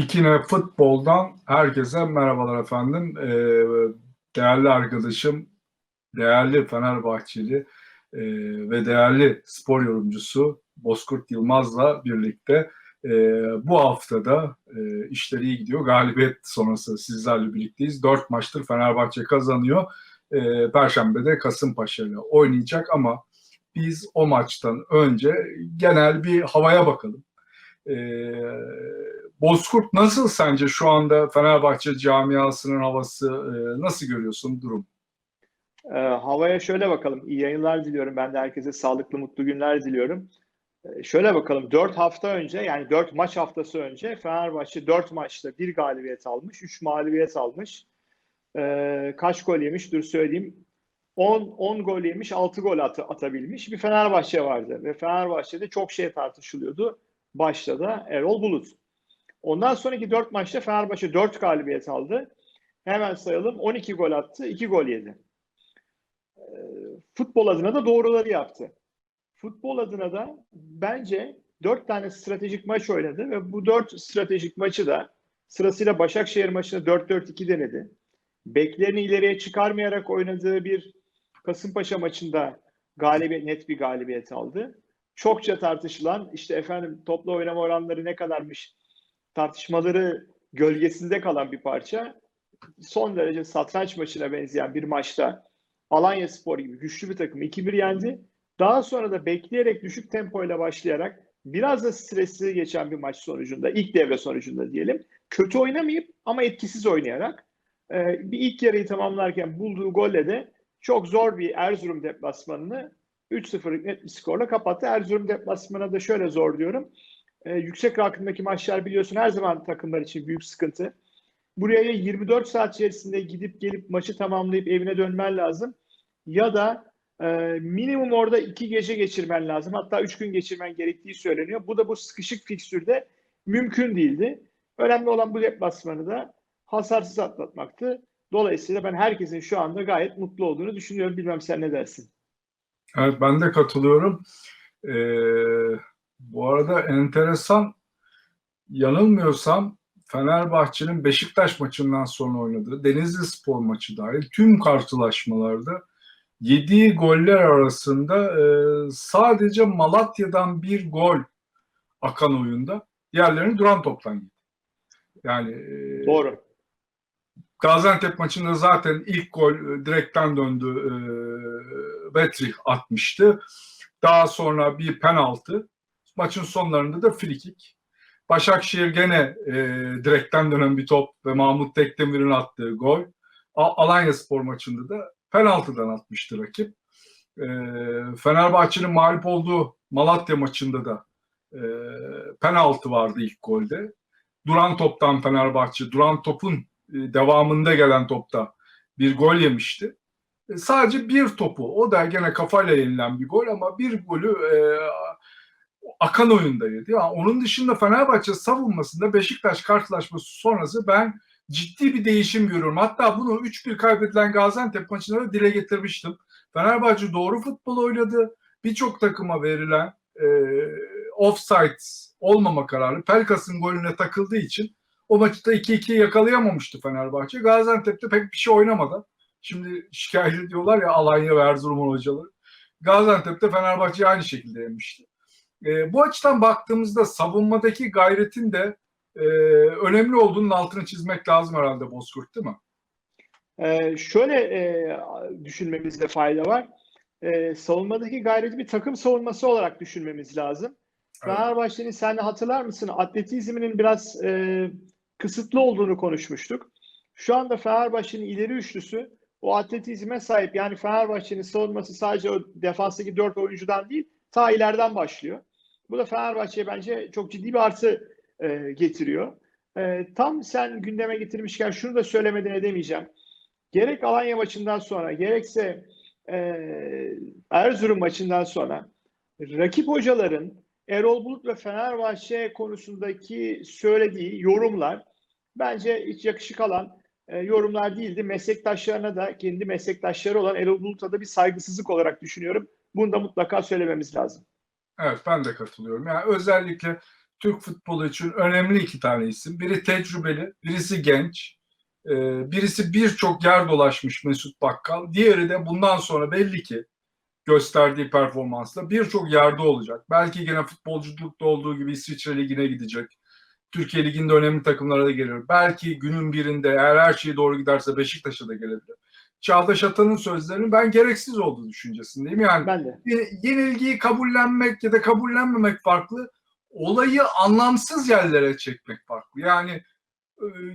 Dikine Futbol'dan herkese merhabalar efendim. Ee, değerli arkadaşım, değerli Fenerbahçeli e, ve değerli spor yorumcusu Bozkurt Yılmaz'la birlikte e, bu haftada e, işleri iyi gidiyor. Galibiyet sonrası sizlerle birlikteyiz. Dört maçtır Fenerbahçe kazanıyor. Perşembe'de Kasımpaşa ile oynayacak ama biz o maçtan önce genel bir havaya bakalım. E, Bozkurt nasıl sence şu anda Fenerbahçe camiasının havası e, nasıl görüyorsun durum? Ee, havaya şöyle bakalım. İyi yayınlar diliyorum. Ben de herkese sağlıklı, mutlu günler diliyorum. Ee, şöyle bakalım. 4 hafta önce yani 4 maç haftası önce Fenerbahçe 4 maçta bir galibiyet almış, 3 mağlubiyet almış. Ee, kaç gol yemiş? Dur söyleyeyim. 10 10 gol yemiş, 6 gol at- atabilmiş bir Fenerbahçe vardı ve Fenerbahçe'de çok şey tartışılıyordu. Başta da Erol Bulut. Ondan sonraki 4 maçta Fenerbahçe 4 galibiyet aldı. Hemen sayalım. 12 gol attı, 2 gol yedi futbol adına da doğruları yaptı. Futbol adına da bence dört tane stratejik maç oynadı ve bu dört stratejik maçı da sırasıyla Başakşehir maçında 4-4-2 denedi. Beklerini ileriye çıkarmayarak oynadığı bir Kasımpaşa maçında galibiyet, net bir galibiyet aldı. Çokça tartışılan işte efendim toplu oynama oranları ne kadarmış tartışmaları gölgesinde kalan bir parça. Son derece satranç maçına benzeyen bir maçta Alanya Spor gibi güçlü bir takımı 2-1 yendi. Daha sonra da bekleyerek düşük tempoyla başlayarak biraz da stresli geçen bir maç sonucunda, ilk devre sonucunda diyelim. Kötü oynamayıp ama etkisiz oynayarak bir ilk yarıyı tamamlarken bulduğu golle de çok zor bir Erzurum deplasmanını 3-0'lık net bir skorla kapattı. Erzurum deplasmanına da şöyle zor diyorum. E, yüksek rakımdaki maçlar biliyorsun her zaman takımlar için büyük sıkıntı. Buraya ya 24 saat içerisinde gidip gelip maçı tamamlayıp evine dönmen lazım ya da e, minimum orada iki gece geçirmen lazım. Hatta üç gün geçirmen gerektiği söyleniyor. Bu da bu sıkışık fikstürde mümkün değildi. Önemli olan bu deplasmanı da hasarsız atlatmaktı. Dolayısıyla ben herkesin şu anda gayet mutlu olduğunu düşünüyorum. Bilmem sen ne dersin? Evet ben de katılıyorum. Ee, bu arada enteresan yanılmıyorsam Fenerbahçe'nin Beşiktaş maçından sonra oynadığı Denizli Spor maçı dahil tüm karşılaşmalarda yediği goller arasında e, sadece Malatya'dan bir gol akan oyunda diğerlerini duran toptan yedi. Yani e, Doğru. Gaziantep maçında zaten ilk gol e, direkten döndü. E, Betrich atmıştı. Daha sonra bir penaltı. Maçın sonlarında da frikik. Başakşehir gene e, direkten dönen bir top ve Mahmut Tekdemir'in attığı gol. A- Alanya Spor maçında da penaltıdan atmıştı rakip. E, Fenerbahçe'nin mağlup olduğu Malatya maçında da e, penaltı vardı ilk golde. Duran toptan Fenerbahçe, duran topun e, devamında gelen topta bir gol yemişti. E, sadece bir topu, o da gene kafayla yenilen bir gol ama bir golü e, akan oyunda yedi. Yani onun dışında Fenerbahçe savunmasında Beşiktaş karşılaşması sonrası ben ciddi bir değişim görüyorum. Hatta bunu 3-1 kaybedilen Gaziantep maçında da dile getirmiştim. Fenerbahçe doğru futbol oynadı. Birçok takıma verilen e, offside olmama kararı Pelkas'ın golüne takıldığı için o maçta 2-2 yakalayamamıştı Fenerbahçe. Gaziantep'te pek bir şey oynamadı. Şimdi şikayet ediyorlar ya Alanya ve Erzurum'un hocaları. Gaziantep'te Fenerbahçe aynı şekilde yemişti. E, bu açıdan baktığımızda savunmadaki gayretin de e, önemli olduğunun altını çizmek lazım herhalde Bozkurt değil mi? Ee, şöyle e, düşünmemizde fayda var. Ee, savunmadaki gayreti bir takım savunması olarak düşünmemiz lazım. Evet. Fenerbahçe'nin sen de hatırlar mısın? Atletizminin biraz e, kısıtlı olduğunu konuşmuştuk. Şu anda Fenerbahçe'nin ileri üçlüsü o atletizme sahip. Yani Fenerbahçe'nin savunması sadece o defanstaki dört oyuncudan değil, ta ileriden başlıyor. Bu da Fenerbahçe'ye bence çok ciddi bir artı e, getiriyor. E, tam sen gündeme getirmişken şunu da söylemeden edemeyeceğim. Gerek Alanya maçından sonra, gerekse e, Erzurum maçından sonra rakip hocaların Erol Bulut ve Fenerbahçe konusundaki söylediği yorumlar bence hiç yakışık alan e, yorumlar değildi. Meslektaşlarına da kendi meslektaşları olan Erol Bulut'a da bir saygısızlık olarak düşünüyorum. Bunu da mutlaka söylememiz lazım. Evet ben de katılıyorum. Yani özellikle Türk futbolu için önemli iki tane isim. Biri tecrübeli, birisi genç. Ee, birisi birçok yer dolaşmış Mesut Bakkal. Diğeri de bundan sonra belli ki gösterdiği performansla birçok yerde olacak. Belki yine futbolculukta olduğu gibi İsviçre Ligi'ne gidecek. Türkiye Ligi'nde önemli takımlara da gelir. Belki günün birinde eğer her şey doğru giderse Beşiktaş'a da gelebilir. Çağdaş Atan'ın sözlerinin ben gereksiz olduğu düşüncesindeyim. Yani Ben de. yenilgiyi kabullenmek ya da kabullenmemek farklı. Olayı anlamsız yerlere çekmek farklı. Yani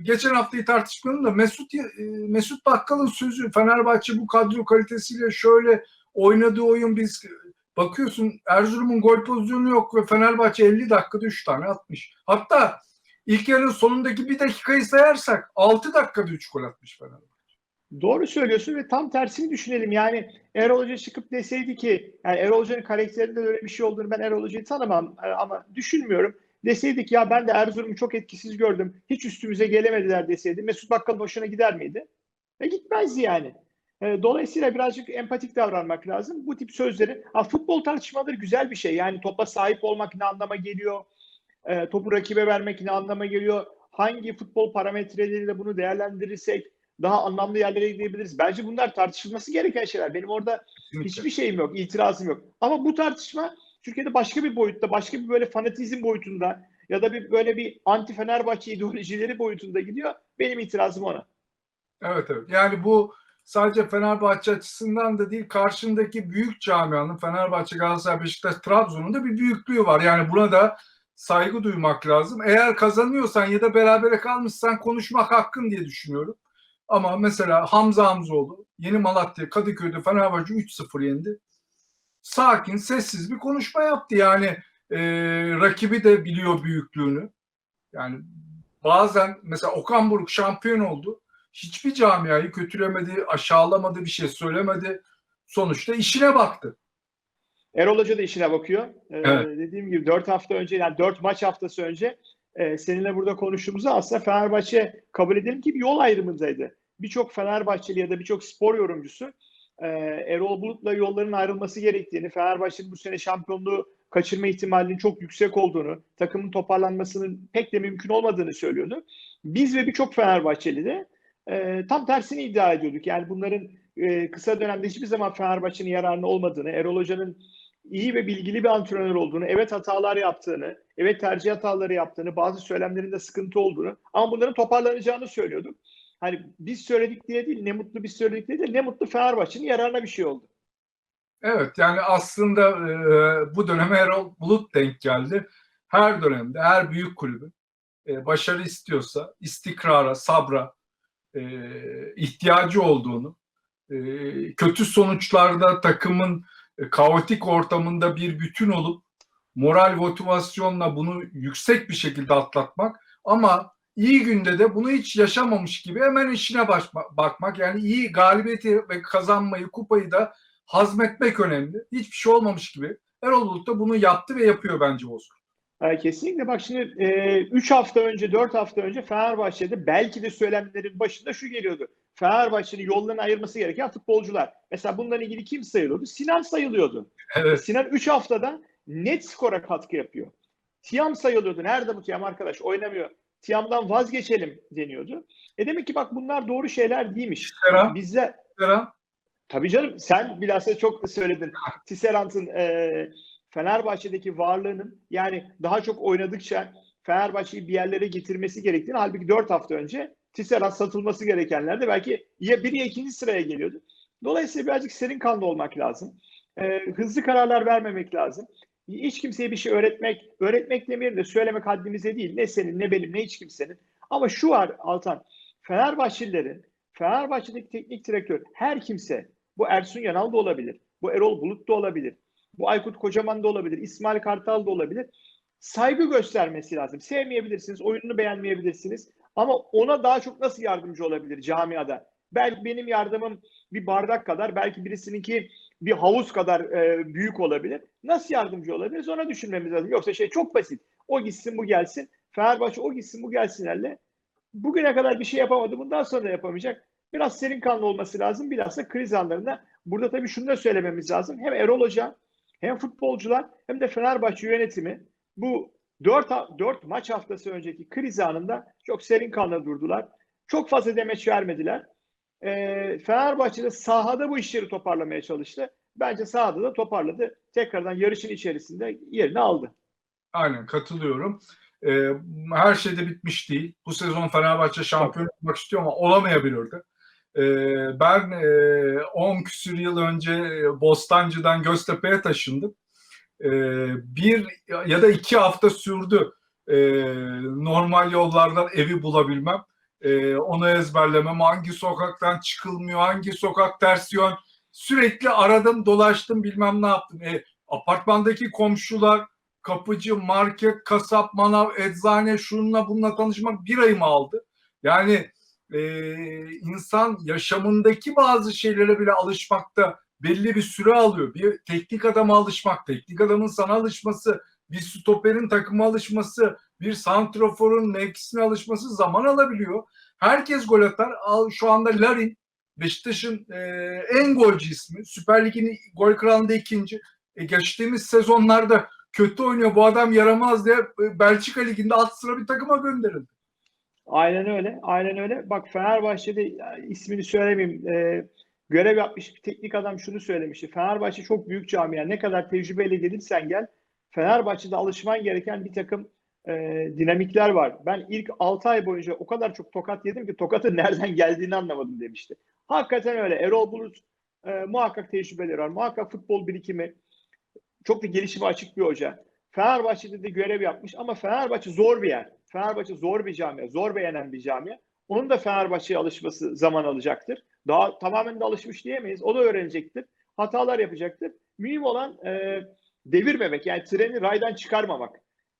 geçen haftayı tartışmanın da Mesut Mesut Bakkal'ın sözü Fenerbahçe bu kadro kalitesiyle şöyle oynadığı oyun biz bakıyorsun Erzurum'un gol pozisyonu yok ve Fenerbahçe 50 dakikada 3 tane atmış. Hatta ilk yarının sonundaki bir dakikayı sayarsak 6 dakikada 3 gol atmış Fenerbahçe. Doğru söylüyorsun ve tam tersini düşünelim. Yani Erol Hoca çıkıp deseydi ki yani Erol Hoca'nın karakterinde öyle bir şey olduğunu ben Erol Hoca'yı tanımam e, ama düşünmüyorum. Deseydik ya ben de Erzurum'u çok etkisiz gördüm. Hiç üstümüze gelemediler deseydi Mesut Bakkal hoşuna gider miydi? E gitmezdi yani. E, Dolayısıyla birazcık empatik davranmak lazım. Bu tip sözleri, ha, futbol tartışmaları güzel bir şey. Yani topa sahip olmak ne anlama geliyor? E, topu rakibe vermek ne anlama geliyor? Hangi futbol parametreleriyle bunu değerlendirirsek daha anlamlı yerlere gidebiliriz. Bence bunlar tartışılması gereken şeyler. Benim orada Kesinlikle. hiçbir şeyim yok, itirazım yok. Ama bu tartışma Türkiye'de başka bir boyutta, başka bir böyle fanatizm boyutunda ya da bir böyle bir anti Fenerbahçe ideolojileri boyutunda gidiyor. Benim itirazım ona. Evet evet. Yani bu sadece Fenerbahçe açısından da değil karşındaki büyük camianın Fenerbahçe, Galatasaray, Beşiktaş, Trabzon'un da bir büyüklüğü var. Yani buna da saygı duymak lazım. Eğer kazanıyorsan ya da berabere kalmışsan konuşmak hakkın diye düşünüyorum. Ama mesela Hamza Hamzoğlu Yeni Malatya Kadıköy'de Fenerbahçe 3-0 yendi. Sakin, sessiz bir konuşma yaptı. Yani e, rakibi de biliyor büyüklüğünü. Yani bazen mesela Okan Buruk şampiyon oldu hiçbir camiayı kötülemedi, aşağılamadı, bir şey söylemedi. Sonuçta işine baktı. Erol Hoca da işine bakıyor. Ee, Evet. Dediğim gibi 4 hafta önce yani 4 maç haftası önce e, seninle burada konuştuğumuzda aslında Fenerbahçe kabul edelim ki bir yol ayrımındaydı. Birçok Fenerbahçeli ya da birçok spor yorumcusu e, Erol Bulut'la yolların ayrılması gerektiğini, Fenerbahçe'nin bu sene şampiyonluğu kaçırma ihtimalinin çok yüksek olduğunu, takımın toparlanmasının pek de mümkün olmadığını söylüyordu. Biz ve birçok Fenerbahçeli de e, tam tersini iddia ediyorduk. Yani bunların e, kısa dönemde hiçbir zaman Fenerbahçe'nin yararına olmadığını, Erol Hoca'nın iyi ve bilgili bir antrenör olduğunu, evet hatalar yaptığını, evet tercih hataları yaptığını, bazı söylemlerinde sıkıntı olduğunu ama bunların toparlanacağını söylüyorduk. Hani biz söyledik diye değil, ne mutlu biz söyledik diye değil, ne mutlu Fenerbahçe'nin yararına bir şey oldu. Evet yani aslında e, bu döneme Erol Bulut denk geldi. Her dönemde, her büyük kulübün e, başarı istiyorsa istikrara, sabra e, ihtiyacı olduğunu, e, kötü sonuçlarda takımın kaotik ortamında bir bütün olup moral motivasyonla bunu yüksek bir şekilde atlatmak ama iyi günde de bunu hiç yaşamamış gibi hemen işine baş, bakmak yani iyi galibiyeti ve kazanmayı kupayı da hazmetmek önemli. Hiçbir şey olmamış gibi. Erol Bulut da bunu yaptı ve yapıyor bence Bozkurt. Kesinlikle bak şimdi 3 hafta önce 4 hafta önce Fenerbahçe'de belki de söylemlerin başında şu geliyordu. Fenerbahçe'nin yollarını ayırması gereken futbolcular. Mesela bundan ilgili kim sayılıyordu? Sinan sayılıyordu. Evet. Sinan 3 haftada net skora katkı yapıyor. Tiam sayılıyordu. Nerede bu Tiam arkadaş? Oynamıyor. Tiam'dan vazgeçelim deniyordu. E demek ki bak bunlar doğru şeyler değilmiş. Serhan, Bizde Serhan. tabii canım sen bilhassa çok söyledin. Tisserant'ın e, Fenerbahçe'deki varlığının yani daha çok oynadıkça Fenerbahçe'yi bir yerlere getirmesi gerektiğini halbuki 4 hafta önce Tisserant satılması gerekenlerde belki ya biri ya ikinci sıraya geliyordu. Dolayısıyla birazcık serin kanlı olmak lazım. E, hızlı kararlar vermemek lazım. Hiç kimseye bir şey öğretmek, öğretmek demeyelim de söylemek haddimize değil. Ne senin, ne benim, ne hiç kimsenin. Ama şu var Altan, Fenerbahçelilerin, Fenerbahçe'deki teknik direktör, her kimse, bu Ersun Yanal da olabilir, bu Erol Bulut da olabilir, bu Aykut Kocaman da olabilir, İsmail Kartal da olabilir. Saygı göstermesi lazım. Sevmeyebilirsiniz, oyununu beğenmeyebilirsiniz. Ama ona daha çok nasıl yardımcı olabilir camiada? Belki benim yardımım bir bardak kadar, belki birisininki bir havuz kadar e, büyük olabilir. Nasıl yardımcı olabiliriz ona düşünmemiz lazım. Yoksa şey çok basit. O gitsin bu gelsin. Fenerbahçe o gitsin bu gelsinlerle. Bugüne kadar bir şey yapamadı. Bundan sonra da yapamayacak. Biraz serin kanlı olması lazım. Bilhassa kriz anlarında. Burada tabii şunu da söylememiz lazım. Hem Erol Hoca hem futbolcular hem de Fenerbahçe yönetimi bu 4, 4 maç haftası önceki kriz anında çok serin kanlı durdular. Çok fazla demeç vermediler. E, Fenerbahçe'de sahada bu işleri toparlamaya çalıştı. Bence sahada da toparladı. Tekrardan yarışın içerisinde yerini aldı. Aynen katılıyorum. Ee, her şey de bitmiş değil. Bu sezon Fenerbahçe şampiyon olmak istiyor ama olamayabilirdi. Ee, ben e, 10 küsür yıl önce e, Bostancı'dan Göztepe'ye taşındım. Ee, bir ya da iki hafta sürdü e, normal yollardan evi bulabilmem. E, onu ezberlemem. Hangi sokaktan çıkılmıyor, hangi sokak ters yön. Sürekli aradım, dolaştım, bilmem ne yaptım. E, apartmandaki komşular, kapıcı, market, kasap, manav, eczane şununla bununla tanışmak bir ayımı aldı. Yani e, insan yaşamındaki bazı şeylere bile alışmakta belli bir süre alıyor. Bir teknik adama alışmak, teknik adamın sana alışması, bir stoperin takıma alışması, bir santroforun mevkisine alışması zaman alabiliyor. Herkes gol atar. Şu anda Larin Beşiktaş'ın e, en golcü ismi. Süper Lig'in gol kralında ikinci. E, geçtiğimiz sezonlarda kötü oynuyor bu adam yaramaz diye e, Belçika Ligi'nde alt sıra bir takıma gönderildi. Aynen öyle. Aynen öyle. Bak Fenerbahçe'de ismini söylemeyeyim. e, görev yapmış bir teknik adam şunu söylemişti. Fenerbahçe çok büyük camia. Ne kadar tecrübeyle gelirsen gel. Fenerbahçe'de alışman gereken bir takım e, dinamikler var. Ben ilk 6 ay boyunca o kadar çok tokat yedim ki tokatın nereden geldiğini anlamadım demişti. Hakikaten öyle. Erol Bulut e, muhakkak tecrübeleri var. Muhakkak futbol birikimi. Çok da gelişime açık bir hoca. Fenerbahçe'de de görev yapmış ama Fenerbahçe zor bir yer. Fenerbahçe zor bir camia, zor beğenen bir camia. Onun da Fenerbahçe'ye alışması zaman alacaktır. Daha tamamen de alışmış diyemeyiz. O da öğrenecektir. Hatalar yapacaktır. Mühim olan e, devirmemek. Yani treni raydan çıkarmamak.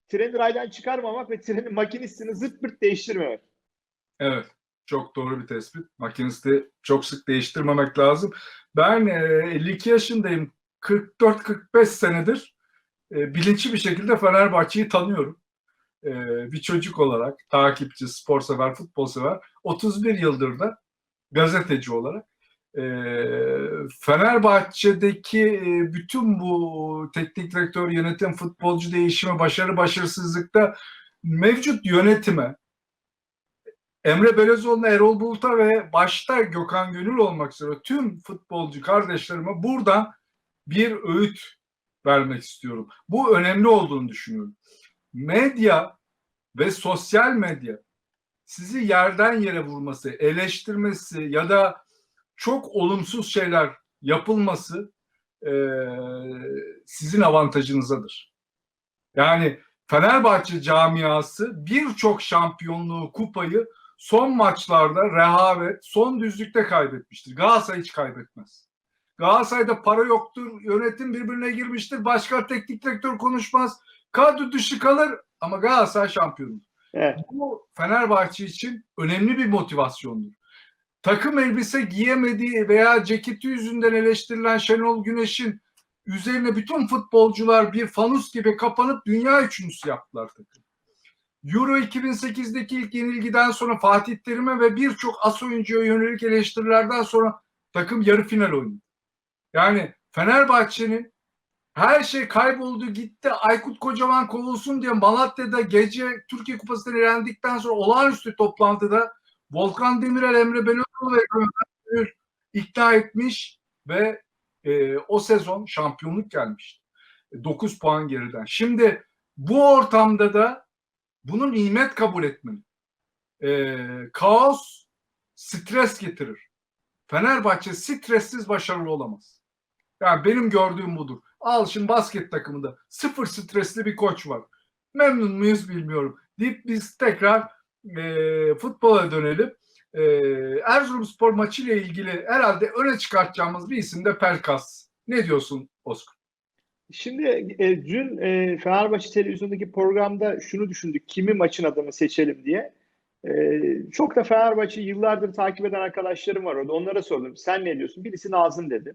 Treni raydan çıkarmamak ve trenin makinistini zırt pırt değiştirmemek. Evet. Çok doğru bir tespit. Makinisti çok sık değiştirmemek lazım. Ben e, 52 yaşındayım. 44-45 senedir e, bilinçli bir şekilde Fenerbahçe'yi tanıyorum. E, bir çocuk olarak, takipçi, spor sever, futbol sever. 31 yıldır da gazeteci olarak. E, Fenerbahçe'deki e, bütün bu teknik direktör, yönetim, futbolcu değişimi, başarı, başarısızlıkta mevcut yönetime, Emre Belözoğlu'na, Erol Bulut'a ve başta Gökhan Gönül olmak üzere tüm futbolcu kardeşlerime buradan bir öğüt vermek istiyorum. Bu önemli olduğunu düşünüyorum. Medya ve sosyal medya sizi yerden yere vurması, eleştirmesi ya da çok olumsuz şeyler yapılması e, sizin avantajınızadır. Yani Fenerbahçe camiası birçok şampiyonluğu, kupayı son maçlarda rehavet, son düzlükte kaybetmiştir. Galatasaray hiç kaybetmez. Galatasaray'da para yoktur, yönetim birbirine girmiştir, başka teknik direktör konuşmaz, kadro dışı kalır ama Galatasaray şampiyondur. Evet. Bu Fenerbahçe için önemli bir motivasyondur. Takım elbise giyemediği veya ceketi yüzünden eleştirilen Şenol Güneş'in üzerine bütün futbolcular bir fanus gibi kapanıp dünya üçüncüsü yaptılar takım. Euro 2008'deki ilk yenilgiden sonra Fatih Terim'e ve birçok as oyuncuya yönelik eleştirilerden sonra takım yarı final oynadı. Yani Fenerbahçe'nin her şey kayboldu gitti. Aykut Kocaman kovulsun diye Malatya'da gece Türkiye Kupası'ndan elendikten sonra olağanüstü toplantıda Volkan Demirel, Emre Belözoğlu ve Ömer ikna etmiş ve e, o sezon şampiyonluk gelmişti. 9 puan geriden. Şimdi bu ortamda da bunu nimet kabul etmeli. E, kaos stres getirir. Fenerbahçe stressiz başarılı olamaz. Yani benim gördüğüm budur. Al şimdi basket takımında sıfır stresli bir koç var. Memnun muyuz bilmiyorum. Deyip biz tekrar e, futbola dönelim. E, Erzurumspor maçıyla ilgili herhalde öne çıkartacağımız bir isim de Pelkas. Ne diyorsun Oscar? Şimdi e, dün e, Fenerbahçe televizyondaki programda şunu düşündük. Kimi maçın adını seçelim diye. E, çok da Fenerbahçe yıllardır takip eden arkadaşlarım var orada. Onlara sordum. Sen ne diyorsun? Birisi Nazım dedi.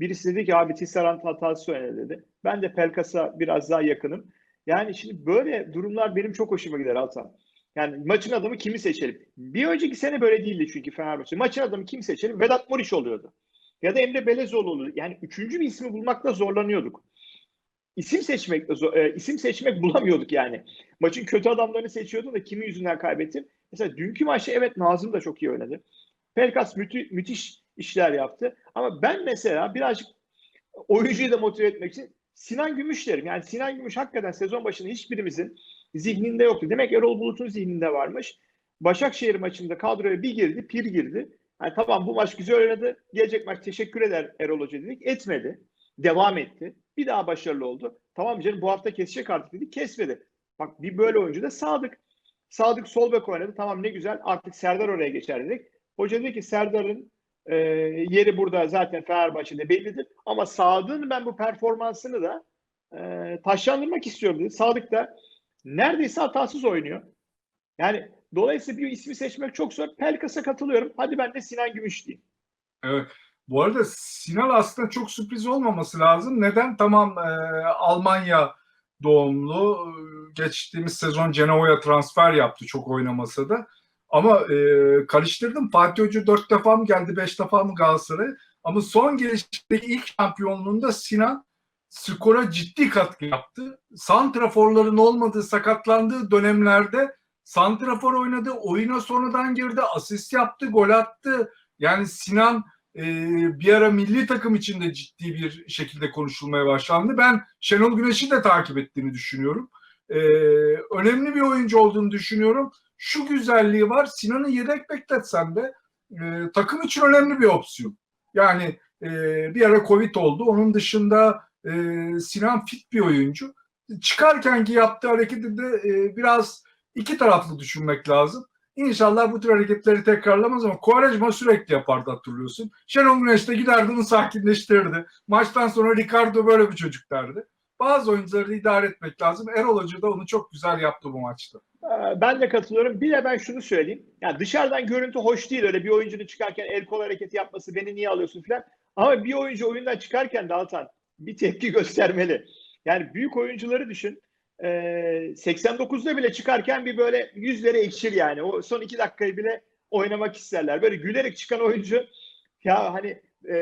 Birisi dedi ki abi Tisserand hatası oynadı dedi. Ben de Pelkas'a biraz daha yakınım. Yani şimdi böyle durumlar benim çok hoşuma gider Altan. Yani maçın adamı kimi seçelim? Bir önceki sene böyle değildi çünkü Fenerbahçe. Maçın adamı kimi seçelim? Vedat Muriç oluyordu. Ya da Emre Belezoğlu oluyordu. Yani üçüncü bir ismi bulmakta zorlanıyorduk. isim seçmek zo- e, isim seçmek bulamıyorduk yani. Maçın kötü adamlarını seçiyordun da kimin yüzünden kaybettin? Mesela dünkü maçta evet Nazım da çok iyi oynadı. Pelkas müthi- müthiş işler yaptı. Ama ben mesela birazcık oyuncuyu da motive etmek için Sinan Gümüş derim. Yani Sinan Gümüş hakikaten sezon başında hiçbirimizin zihninde yoktu. Demek Erol Bulut'un zihninde varmış. Başakşehir maçında kadroya bir girdi, pir girdi. Yani tamam bu maç güzel oynadı. Gelecek maç teşekkür eder Erol Hoca dedik. Etmedi. Devam etti. Bir daha başarılı oldu. Tamam canım bu hafta kesecek artık dedi. Kesmedi. Bak bir böyle oyuncu da Sadık. Sadık sol bek oynadı. Tamam ne güzel artık Serdar oraya geçer dedik. Hoca dedi ki Serdar'ın e, yeri burada zaten Fenerbahçe'de bellidir. Ama Sadık'ın ben bu performansını da e, taşlandırmak istiyorum dedi. Sadık da neredeyse hatasız oynuyor. Yani dolayısıyla bir ismi seçmek çok zor. Pelkas'a katılıyorum. Hadi ben de Sinan Gümüş diyeyim. Evet. Bu arada Sinan aslında çok sürpriz olmaması lazım. Neden? Tamam e, Almanya doğumlu. Geçtiğimiz sezon Cenova'ya transfer yaptı çok oynamasa da. Ama e, karıştırdım. Fatih Hoca dört defa mı geldi, beş defa mı Galatasaray'a? Ama son gelişteki ilk şampiyonluğunda Sinan skora ciddi katkı yaptı. Santraforların olmadığı, sakatlandığı dönemlerde santrafor oynadı, oyuna sonradan girdi, asist yaptı, gol attı. Yani Sinan e, bir ara milli takım içinde ciddi bir şekilde konuşulmaya başlandı. Ben Şenol Güneş'i de takip ettiğini düşünüyorum. E, önemli bir oyuncu olduğunu düşünüyorum. Şu güzelliği var, Sinan'ı yedek bekletsen de e, takım için önemli bir opsiyon. Yani e, bir ara Covid oldu. Onun dışında e, Sinan fit bir oyuncu. Çıkarkenki yaptığı hareketi de e, biraz iki taraflı düşünmek lazım. İnşallah bu tür hareketleri tekrarlamaz ama Quaresma sürekli yapardı hatırlıyorsun. Şenol Güneş de giderdi onu sakinleştirirdi. Maçtan sonra Ricardo böyle bir çocuk derdi. Bazı oyuncuları idare etmek lazım. Erol Hoca da onu çok güzel yaptı bu maçta. Ee, Ben de katılıyorum. Bir de ben şunu söyleyeyim. Yani dışarıdan görüntü hoş değil. Öyle bir oyuncunun çıkarken el kol hareketi yapması beni niye alıyorsun falan. Ama bir oyuncu oyundan çıkarken de Altan bir tepki göstermeli. Yani büyük oyuncuları düşün. Ee, 89'da bile çıkarken bir böyle yüzleri ekşir yani. O son iki dakikayı bile oynamak isterler. Böyle gülerek çıkan oyuncu ya hani e,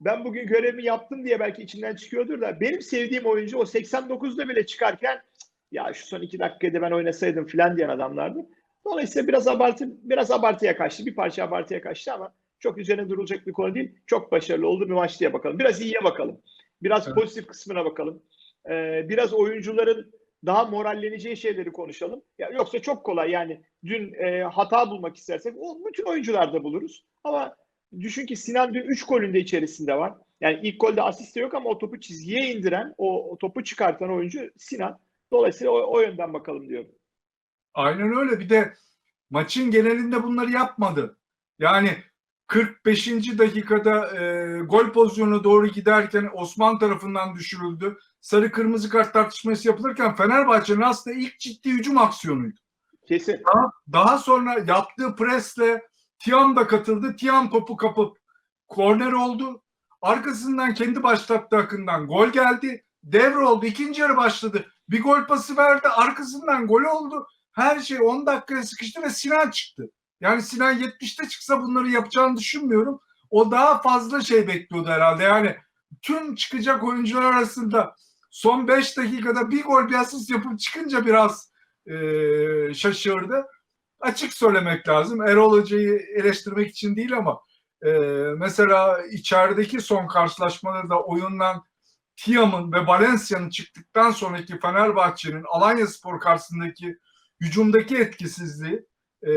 ben bugün görevimi yaptım diye belki içinden çıkıyordur da benim sevdiğim oyuncu o 89'da bile çıkarken ya şu son iki dakikada ben oynasaydım falan diyen adamlardı. Dolayısıyla biraz abartı biraz abartıya kaçtı. Bir parça abartıya kaçtı ama çok üzerine durulacak bir konu değil. Çok başarılı oldu bir maç diye bakalım. Biraz iyiye bakalım. Biraz Evet. pozitif kısmına bakalım. Ee, biraz oyuncuların daha moralleneceği şeyleri konuşalım. Ya, yoksa çok kolay yani dün e, hata bulmak istersek o bütün oyuncularda buluruz. Ama düşün ki Sinan dün 3 golün de içerisinde var. Yani ilk golde asist de yok ama o topu çizgiye indiren, o, o topu çıkartan oyuncu Sinan. Dolayısıyla o, o yönden bakalım diyorum. Aynen öyle. Bir de maçın genelinde bunları yapmadı. Yani 45. dakikada e, gol pozisyonuna doğru giderken Osman tarafından düşürüldü. Sarı kırmızı kart tartışması yapılırken Fenerbahçe'nin aslında ilk ciddi hücum aksiyonuydu. Kesin. Daha, daha sonra yaptığı presle Tiam da katıldı. Tiam topu kapıp korner oldu. Arkasından kendi başlattığı akından gol geldi. Devre oldu. İkinci yarı başladı. Bir gol pası verdi. Arkasından gol oldu. Her şey 10 dakikaya sıkıştı ve Sinan çıktı. Yani Sinan 70'te çıksa bunları yapacağını düşünmüyorum. O daha fazla şey bekliyordu herhalde. Yani tüm çıkacak oyuncular arasında son 5 dakikada bir gol bir asist yapıp çıkınca biraz e, şaşırdı. Açık söylemek lazım. Erol Hoca'yı eleştirmek için değil ama e, mesela içerideki son karşılaşmada da oyundan Tiam'ın ve Valencia'nın çıktıktan sonraki Fenerbahçe'nin Alanya Spor karşısındaki hücumdaki etkisizliği e,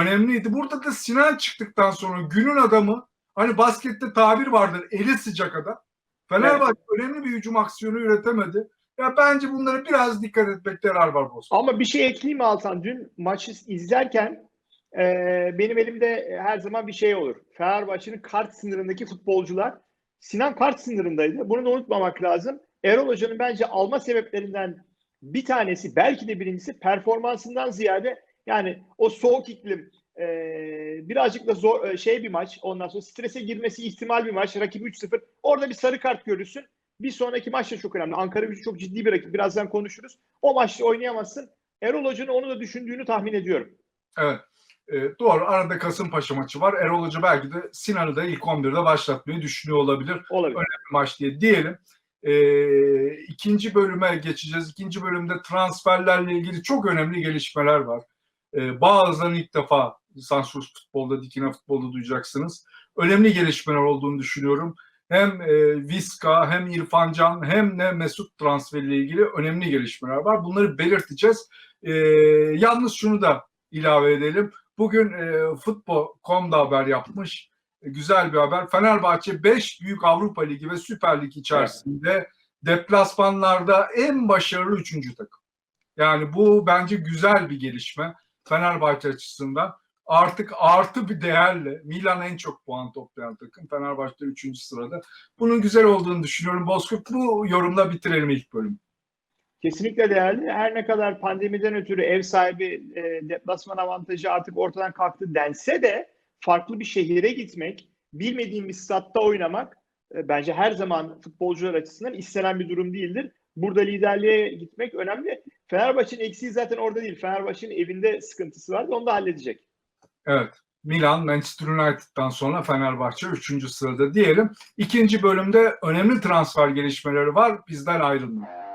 önemliydi. Burada da Sinan çıktıktan sonra günün adamı hani baskette tabir vardır eli sıcak adam. Fenerbahçe önemli bir hücum aksiyonu üretemedi. Ya bence bunlara biraz dikkat etmekte yarar var Bozkurt. Ama bir şey ekleyeyim Altan? Dün maçı izlerken e, benim elimde her zaman bir şey olur. Fenerbahçe'nin kart sınırındaki futbolcular. Sinan kart sınırındaydı. Bunu da unutmamak lazım. Erol Hoca'nın bence alma sebeplerinden bir tanesi, belki de birincisi performansından ziyade yani o soğuk iklim e, birazcık da zor e, şey bir maç. Ondan sonra strese girmesi ihtimal bir maç. Rakip 3-0. Orada bir sarı kart görürsün. Bir sonraki maç da çok önemli. Ankara gücü çok ciddi bir rakip. Birazdan konuşuruz. O maçta oynayamazsın. Erol Hoca'nın onu da düşündüğünü tahmin ediyorum. Evet. E, doğru. Arada Kasımpaşa maçı var. Erol Hoca belki de Sinan'ı da ilk 11'de başlatmayı düşünüyor olabilir. Olabilir. bir maç diye diyelim. Ee, ikinci bölüme geçeceğiz. İkinci bölümde transferlerle ilgili çok önemli gelişmeler var. Ee, bazılarını ilk defa lisansüs futbolda, dikine futbolda duyacaksınız. Önemli gelişmeler olduğunu düşünüyorum. Hem e, Viska hem İrfan Can hem de Mesut transferiyle ilgili önemli gelişmeler var. Bunları belirteceğiz. Ee, yalnız şunu da ilave edelim. Bugün e, Futbol.com'da haber yapmış. E, güzel bir haber. Fenerbahçe 5 büyük Avrupa Ligi ve Süper Lig içerisinde deplasmanlarda en başarılı 3. takım. Yani bu bence güzel bir gelişme Fenerbahçe açısından. Artık artı bir değerle Milan en çok puan toplayan takım. Fenerbahçe 3. sırada. Bunun güzel olduğunu düşünüyorum. Bozkurt bu yorumla bitirelim ilk bölümü. Kesinlikle değerli. Her ne kadar pandemiden ötürü ev sahibi e, deplasman avantajı artık ortadan kalktı dense de farklı bir şehire gitmek, bilmediğim bir statta oynamak e, bence her zaman futbolcular açısından istenen bir durum değildir. Burada liderliğe gitmek önemli. Fenerbahçe'nin eksiği zaten orada değil. Fenerbahçe'nin evinde sıkıntısı var. Onu da halledecek. Evet. Milan, Manchester United'dan sonra Fenerbahçe 3. sırada diyelim. İkinci bölümde önemli transfer gelişmeleri var. Bizden ayrılmayın.